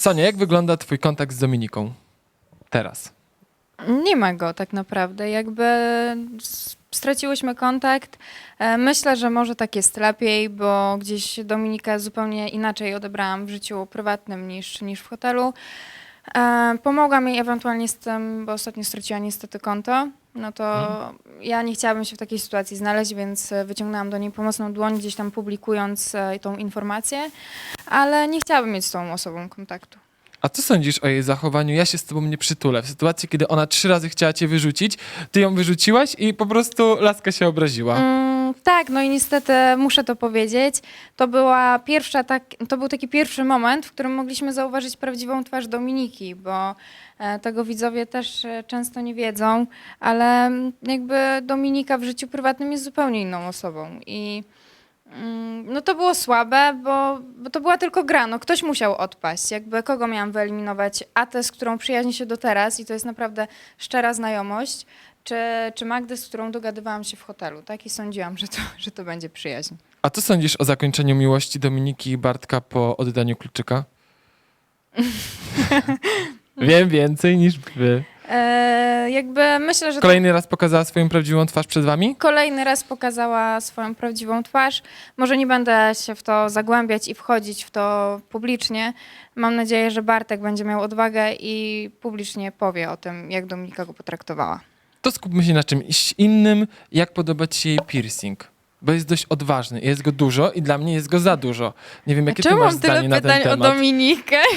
Sonia, jak wygląda twój kontakt z Dominiką teraz? Nie ma go tak naprawdę. Jakby straciłyśmy kontakt. E, Myślę, że może tak jest lepiej, bo gdzieś Dominikę zupełnie inaczej odebrałam w życiu prywatnym niż, niż w hotelu. E, Pomogła mi ewentualnie z tym, bo ostatnio straciła niestety konto. No to ja nie chciałabym się w takiej sytuacji znaleźć, więc wyciągnęłam do niej pomocną dłoń, gdzieś tam publikując e, tą informację, ale nie chciałabym mieć z tą osobą kontaktu. A co sądzisz o jej zachowaniu? Ja się z tobą nie przytulę. W sytuacji, kiedy ona trzy razy chciała cię wyrzucić, ty ją wyrzuciłaś i po prostu laska się obraziła. Mm, tak, no i niestety muszę to powiedzieć. To była pierwsza, tak, to był taki pierwszy moment, w którym mogliśmy zauważyć prawdziwą twarz Dominiki, bo e, tego widzowie też e, często nie wiedzą, ale mm, jakby Dominika w życiu prywatnym jest zupełnie inną osobą i no to było słabe, bo, bo to była tylko gra, no ktoś musiał odpaść, jakby kogo miałam wyeliminować, Atę, z którą przyjaźnię się do teraz i to jest naprawdę szczera znajomość, czy, czy Magdę, z którą dogadywałam się w hotelu, tak? I sądziłam, że to, że to będzie przyjaźń. A co sądzisz o zakończeniu miłości Dominiki i Bartka po oddaniu kluczyka? Wiem więcej niż wy. E, jakby myślę, że Kolejny raz pokazała swoją prawdziwą twarz przed wami? kolejny raz pokazała swoją prawdziwą twarz. Może nie będę się w to zagłębiać i wchodzić w to publicznie. Mam nadzieję, że Bartek będzie miał odwagę i publicznie powie o tym, jak Dominika go potraktowała. To skupmy się na czymś innym. Jak podoba ci się jej piercing? Bo jest dość odważny, jest go dużo i dla mnie jest go za dużo. Nie wiem, jakie ty Czemu masz mam tyle zdanie na pytań ten o temat. Dominikę?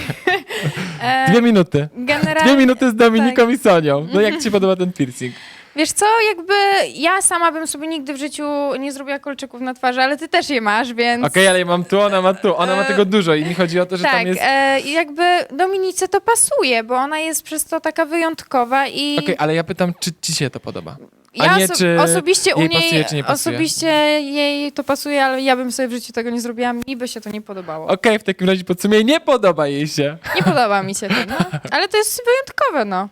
E, Dwie minuty. Dwie Generalnie, minuty z Dominiką tak. i Sonią. No jak ci podoba ten piercing? wiesz co, jakby ja sama bym sobie nigdy w życiu nie zrobiła kolczyków na twarzy, ale ty też je masz, więc... Okej, ale ja mam tu, ona ma tu. Ona ma E, tego dużo i mi chodzi o to, że tak, tam jest... e, i jakby Dominice to pasuje, bo ona jest przez to taka wyjątkowa i Okej, ale ja pytam, czy ci się to podoba? A ja nie, oso- czy osobiście u jej niej, pasuje, czy nie pasuje? osobiście jej to pasuje, ale ja bym sobie w życiu tego nie zrobiła, mi by się to nie podobało. Okej, w takim razie podsumuję, nie podoba jej się. Nie podoba mi się to, no. ale to jest wyjątkowe, no.